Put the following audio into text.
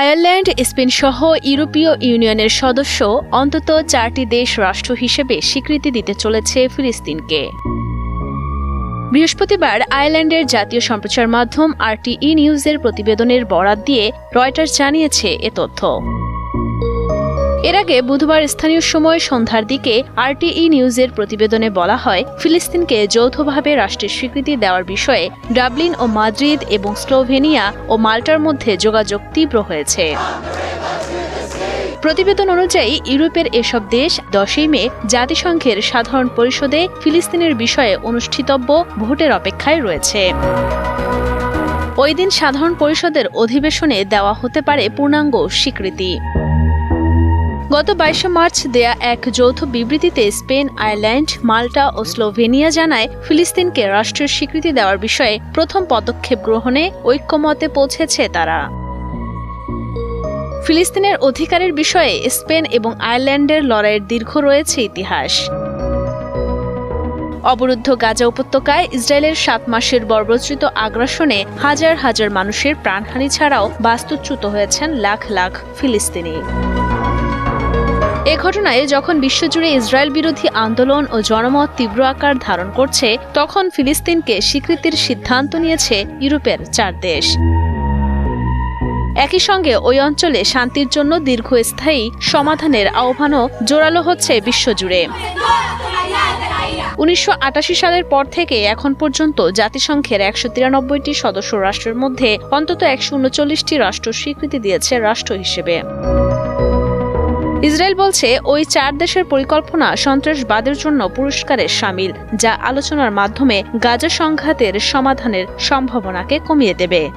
Ireland, Spain সহ ইউরোপীয় ইউনিয়নের সদস্য অন্তত চারটি দেশ রাষ্ট্র হিসেবে স্বীকৃতি দিতে চলেছে ফিলিস্তিনকে। বৃহস্পতিবার আয়ারল্যান্ডের জাতীয় সম্প্রচার মাধ্যম আরটিই নিউজের প্রতিবেদনের বরাত দিয়ে রয়টার্স জানিয়েছে এ তথ্য। এর আগে বুধবার স্থানীয় সময় সন্ধ্যার দিকে আরটিই নিউজের প্রতিবেদনে বলা হয়, ফিলিস্তিনকে যৌথভাবে রাষ্ট্রের স্বীকৃতি দেওয়ার বিষয়ে ডাবলিন ও মাদ্রিদ এবং স্লোভেনিয়া ও মাল্টার মধ্যে যোগাযোগ তীব্র হয়েছে। প্রতিবেদন অনুযায়ী, ইউরোপের এসব দেশ দশই মে জাতিসংঘের সাধারণ পরিষদে ফিলিস্তিনের বিষয়ে অনুষ্ঠিতব্য ভোটের অপেক্ষায় রয়েছে। ওই দিন সাধারণ পরিষদের অধিবেশনে দেওয়া হতে পারে পূর্ণাঙ্গ স্বীকৃতি। গত বাইশে মার্চ দেয়া এক যৌথ বিবৃতিতে স্পেন, আয়ারল্যান্ড, মাল্টা ও স্লোভেনিয়া জানায় ফিলিস্তিনকে রাষ্ট্রের স্বীকৃতি দেওয়ার বিষয়ে প্রথম পদক্ষেপ গ্রহণে ঐক্যমতে পৌঁছেছে তারা। ফিলিস্তিনের অধিকারের বিষয়ে স্পেন এবং আয়ারল্যান্ডের লড়াইয়ের দীর্ঘ রয়েছে ইতিহাস। অবরুদ্ধ গাজা উপত্যকায় ইসরায়েলের সাত মাসের বর্বরচিত আগ্রাসনে হাজার হাজার মানুষের প্রাণহানি ছাড়াও বাস্তুচ্যুত হয়েছেন লাখ লাখ ফিলিস্তিনি। এ ঘটনায় যখন বিশ্বজুড়ে ইসরায়েল বিরোধী আন্দোলন ও জনমত তীব্র আকার ধারণ করছে, তখন ফিলিস্তিনকে স্বীকৃতির সিদ্ধান্ত নিয়েছে ইউরোপের চার দেশ। একই সঙ্গে ওই অঞ্চলে শান্তির জন্য দীর্ঘস্থায়ী সমাধানের আহ্বানও জোরালো হচ্ছে বিশ্বজুড়ে। উনিশশো আটাশি সালের পর থেকে এখন পর্যন্ত জাতিসংঘের একশো তিরানব্বইটি সদস্য রাষ্ট্রের মধ্যে অন্তত একশো উনচল্লিশটি রাষ্ট্র স্বীকৃতি দিয়েছে রাষ্ট্র হিসেবে। ইসরায়েল বলছে ওই চার দেশের পরিকল্পনা সন্ত্রাসবাদের জন্য পুরস্কারের সামিল, যা আলোচনার মাধ্যমে গাজা সংঘাতের সমাধানের সম্ভাবনাকে কমিয়ে দেবে।